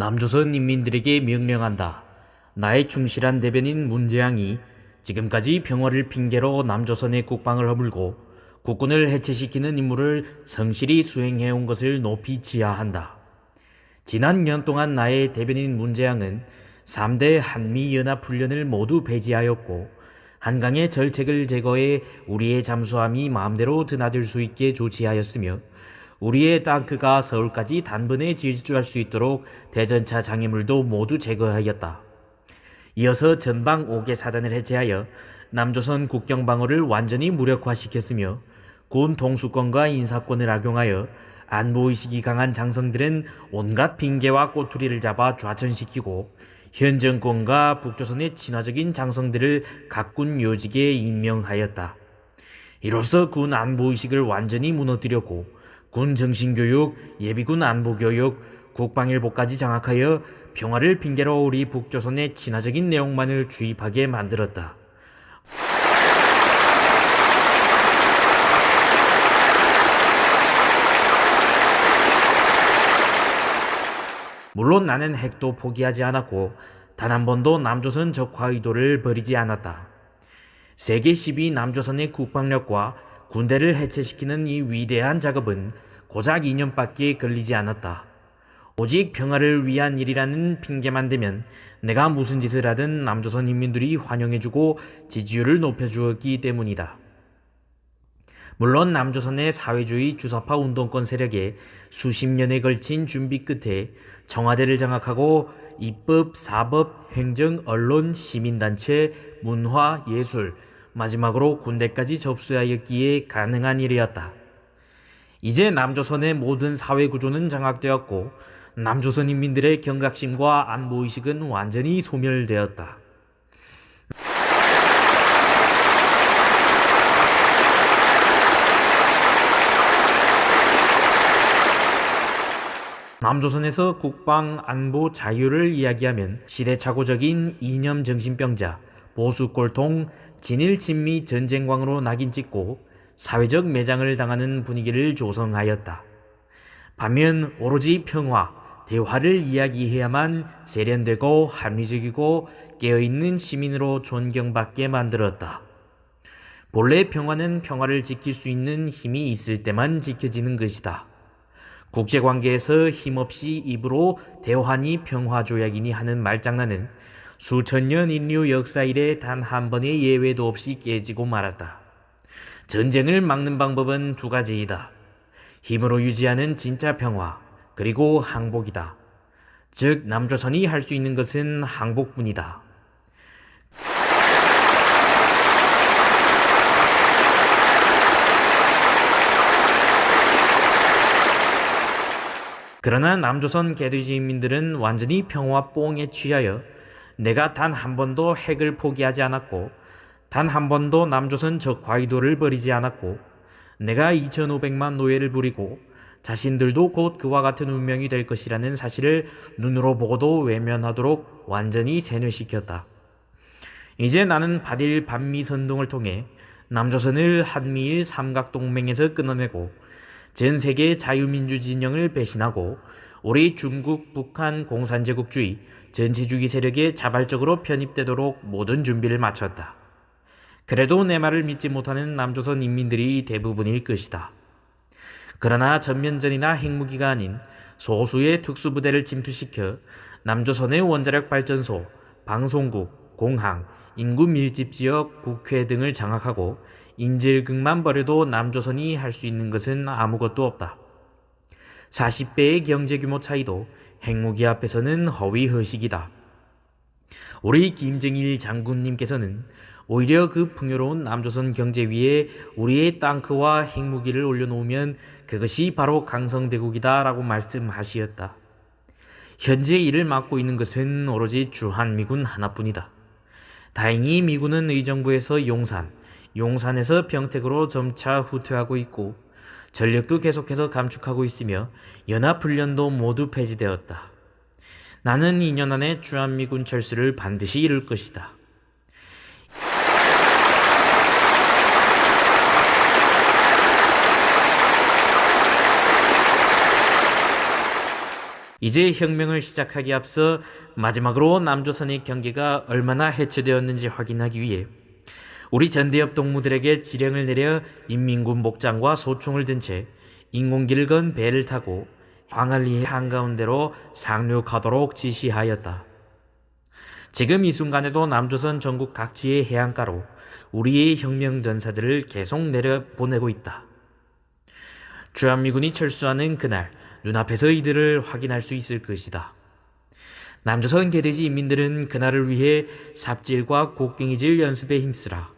남조선 인민들에게 명령한다. 나의 충실한 대변인 문재양이 지금까지 평화를 핑계로 남조선의 국방을 허물고 국군을 해체시키는 임무를 성실히 수행해온 것을 높이 지하한다. 지난 년 동안 나의 대변인 문재양은 3대 한미연합훈련을 모두 배제하였고 한강의 절책을 제거해 우리의 잠수함이 마음대로 드나들 수 있게 조치하였으며 우리의 땅크가 서울까지 단번에 질주할 수 있도록 대전차 장애물도 모두 제거하였다. 이어서 전방 5개 사단을 해체하여 남조선 국경 방어를 완전히 무력화시켰으며 군 통수권과 인사권을 악용하여 안보의식이 강한 장성들은 온갖 핑계와 꼬투리를 잡아 좌천시키고 현 정권과 북조선의 친화적인 장성들을 각 군 요직에 임명하였다. 이로써 군 안보의식을 완전히 무너뜨렸고 군 정신교육, 예비군 안보교육, 국방일보까지 장악하여 평화를 핑계로 우리 북조선의 친화적인 내용만을 주입하게 만들었다. 물론 나는 핵도 포기하지 않았고 단 한 번도 남조선 적화 의도를 버리지 않았다. 세계 10위 남조선의 국방력과 군대를 해체시키는 이 위대한 작업은 고작 2년밖에 걸리지 않았다. 오직 평화를 위한 일이라는 핑계만 대면 내가 무슨 짓을 하든 남조선 인민들이 환영해주고 지지율을 높여주었기 때문이다. 물론 남조선의 사회주의 주사파 운동권 세력에 수십 년에 걸친 준비 끝에 청와대를 장악하고 입법, 사법, 행정, 언론, 시민단체, 문화, 예술, 마지막으로 군대까지 접수하였기에 가능한 일이었다. 이제 남조선의 모든 사회 구조는 장악되었고 남조선 인민들의 경각심과 안보의식은 완전히 소멸되었다. 남조선에서 국방 안보 자유를 이야기하면 시대착오적인 이념 정신병자, 보수 꼴통, 진일 친미 전쟁광으로 낙인 찍고 사회적 매장을 당하는 분위기를 조성하였다. 반면 오로지 평화, 대화를 이야기해야만 세련되고 합리적이고 깨어있는 시민으로 존경받게 만들었다. 본래 평화는 평화를 지킬 수 있는 힘이 있을 때만 지켜지는 것이다. 국제관계에서 힘없이 입으로 대화니 평화조약이니 하는 말장난은 수천 년 인류 역사 이래 단 한 번의 예외도 없이 깨지고 말았다. 전쟁을 막는 방법은 두 가지이다. 힘으로 유지하는 진짜 평화, 그리고 항복이다. 즉, 남조선이 할 수 있는 것은 항복뿐이다. 그러나 남조선 개돼지 인민들은 완전히 평화 뽕에 취하여 내가 단 한 번도 핵을 포기하지 않았고 단 한 번도 남조선 적과의도를 버리지 않았고 내가 2,500만 노예를 부리고 자신들도 곧 그와 같은 운명이 될 것이라는 사실을 눈으로 보고도 외면하도록 완전히 세뇌시켰다. 이제 나는 바딜 반미 선동을 통해 남조선을 한미일 삼각동맹에서 끊어내고 전 세계 자유민주 진영을 배신하고 우리 중국, 북한 공산제국주의 전체주의 세력에 자발적으로 편입되도록 모든 준비를 마쳤다. 그래도 내 말을 믿지 못하는 남조선 인민들이 대부분일 것이다. 그러나 전면전이나 핵무기가 아닌 소수의 특수부대를 침투시켜 남조선의 원자력 발전소, 방송국, 공항, 인구 밀집 지역, 국회 등을 장악하고 인질극만 벌여도 남조선이 할 수 있는 것은 아무것도 없다. 40배의 경제 규모 차이도 핵무기 앞에서는 허위허식이다. 우리 김정일 장군님께서는 오히려 그 풍요로운 남조선 경제 위에 우리의 땅크와 핵무기를 올려놓으면 그것이 바로 강성대국이다라고 말씀하시었다. 현재 이를 맡고 있는 것은 오로지 주한미군 하나뿐이다. 다행히 미군은 의정부에서 용산, 용산에서 평택으로 점차 후퇴하고 있고 전력도 계속해서 감축하고 있으며 연합훈련도 모두 폐지되었다. 나는 2년 안에 주한미군 철수를 반드시 이룰 것이다. 이제 혁명을 시작하기 앞서 마지막으로 남조선의 경계가 얼마나 해체되었는지 확인하기 위해 우리 전대협 동무들에게 지령을 내려 인민군 목장과 소총을 든 채 인공기를 건 배를 타고 광안리 한가운데로 상륙하도록 지시하였다. 지금 이 순간에도 남조선 전국 각지의 해안가로 우리의 혁명 전사들을 계속 내려보내고 있다. 주한미군이 철수하는 그날 눈앞에서 이들을 확인할 수 있을 것이다. 남조선 개돼지 인민들은 그날을 위해 삽질과 곡괭이질 연습에 힘쓰라.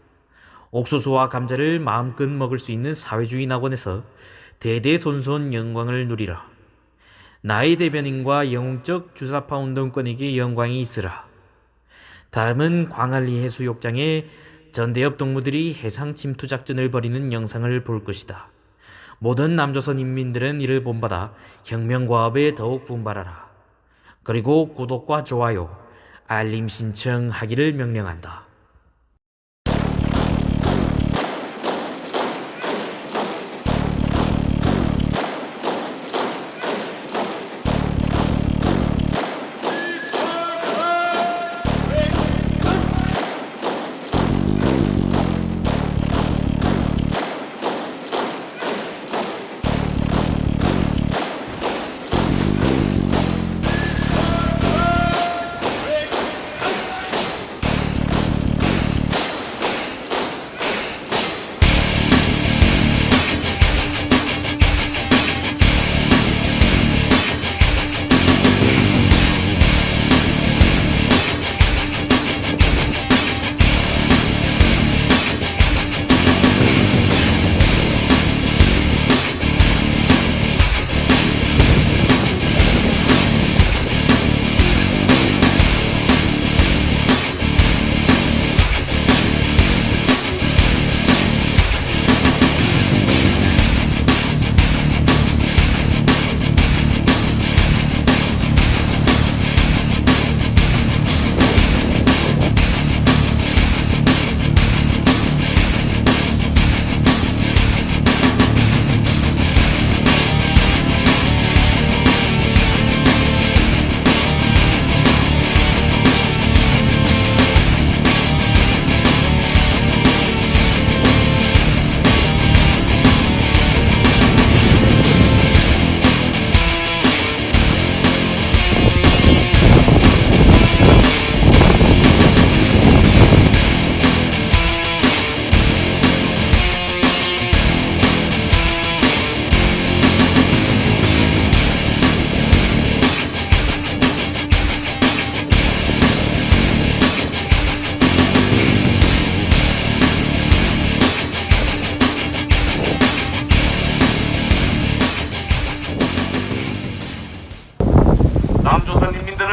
옥수수와 감자를 마음껏 먹을 수 있는 사회주의 낙원에서 대대손손 영광을 누리라. 나의 대변인과 영웅적 주사파 운동권에게 영광이 있으라. 다음은 광안리 해수욕장에 전대협 동무들이 해상 침투 작전을 벌이는 영상을 볼 것이다. 모든 남조선 인민들은 이를 본받아 혁명과업에 더욱 분발하라. 그리고 구독과 좋아요, 알림 신청하기를 명령한다.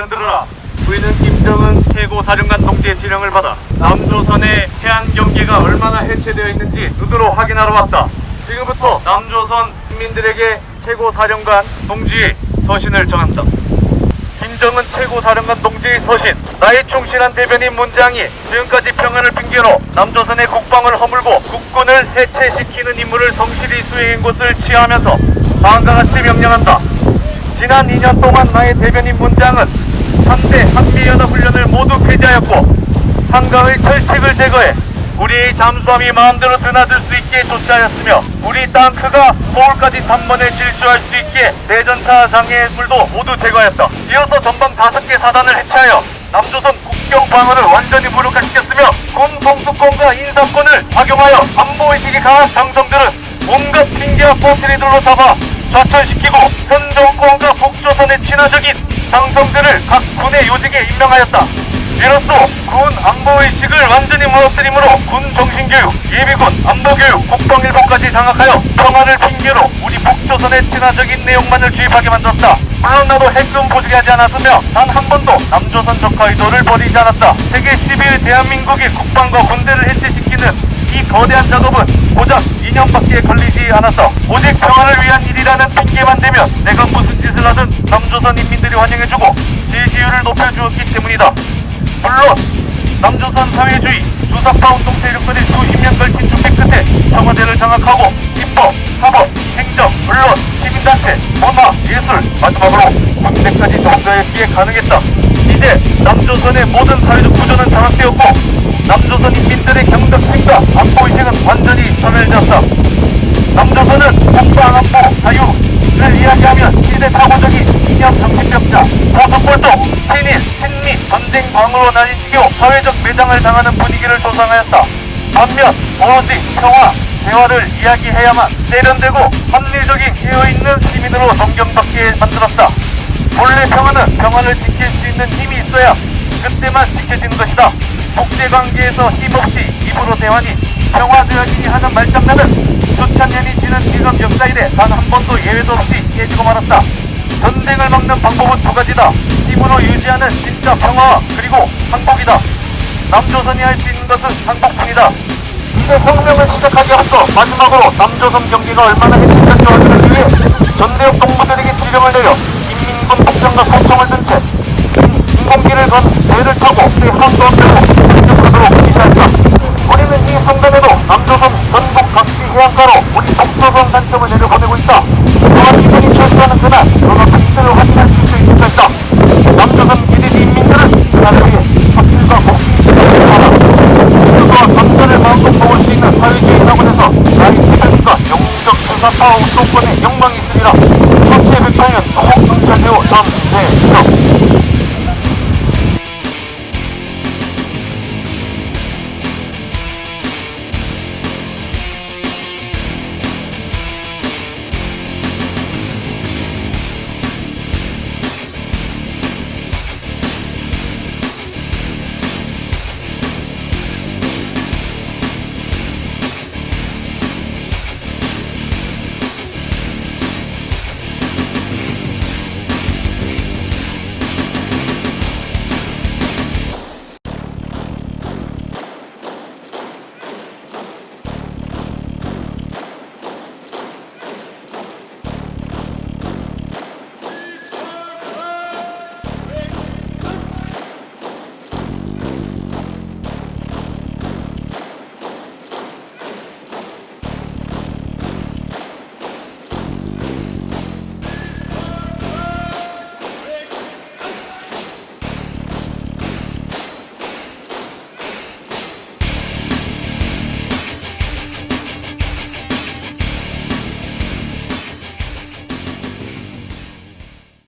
들으라. 우리는 김정은 최고 사령관 동지의 지령을 받아 남조선의 해안 경계가 얼마나 해체되어 있는지 눈으로 확인하러 왔다. 지금부터 남조선 인민들에게 최고 사령관 동지의 서신을 정한다. 김정은 최고 사령관 동지의 서신 나의 충실한 대변인 문장이 지금까지 평안을 핑계로 남조선의 국방을 허물고 국군을 해체시키는 임무를 성실히 수행한 것을 취하면서 다음과 같이 명령한다. 지난 2년 동안 나의 대변인 문장은 3대 한미연합훈련을 모두 폐지하였고 한강의 철책을 제거해 우리의 잠수함이 마음대로 드나들 수 있게 조치하였으며 우리 땅크가 서울까지 단번에 질주할 수 있게 대전차 장애물도 모두 제거하였다. 이어서 전방 5개 사단을 해체하여 남조선 국경 방어를 완전히 무력화시켰으며 군 통수권과 인사권을 악용하여 안보의식이 강한 장성들은 온갖 핑계와 포트리들로 잡아 좌천시키고 현 정권과 북조선의 친화적인 장성들을 각 군의 요직에 임명하였다. 이로써 군 안보의식을 완전히 무너뜨리므로 군 정신교육, 예비군, 안보교육, 국방일보까지 장악하여 평화를 핑계로 우리 북조선의 친화적인 내용만을 주입하게 만들었다. 물론 나도 핵금 보직하지 않았으며 단 한 번도 남조선 적화 의도를 벌이지 않았다. 세계 11 대한민국의 국방과 군대를 해체시키는 이 거대한 작업은 고작 2년밖에 걸리지 않았어. 오직 평화를 위한 일이라는 핑계만 대면 내가 무슨 짓을 하든 남조선 인민들이 환영해주고 지지율을 높여주었기 때문이다. 물론 남조선 사회주의 주사파 운동 세력들이 수십 년 걸친 준비 끝에 청와대를 장악하고 입법, 사법, 행정, 언론, 시민단체, 문화, 예술, 마지막으로 군대까지 정도였기에 가능했다. 이제 남조선의 모든 사회적 구조는 장악되었고 남조선 인민들의 경덕심과 안보 의식은 완전히 전멸되었다. 남조선은 국방 안보 자유를 이야기하면 시대착오적인 이념 정신병자 보수골독 친일 친미 전쟁 광으로 나뉘치고 사회적 매장을 당하는 분위기를 조성하였다. 반면 오로지 평화 대화를 이야기해야만 세련되고 합리적인 깨어있는 시민으로 존경받게 만들었다. 본래 평화는 평화를 지킬 수 있는 힘이 있어야 그때만 지켜지는 것이다. 국제관계에서 힘없이 입으로 대화니 평화되어지니 하는 말장난은 수천 년이 지난 지금 역사 이래 단 한 번도 예외도 없이 깨지고 말았다. 전쟁을 막는 방법은 두 가지다. 힘으로 유지하는 진짜 평화와 그리고 항복이다. 남조선이 할 수 있는 것은 항복뿐이다. 이제 혁명을 시작하기 앞서 마지막으로 남조선 경기가 얼마나 확인하기 위해 전대역 동무들에게 지령을 내려 복장과 소총을 든 채 인공기를 건 배를 타고 새 항도원대로 공격하도록 지시한다.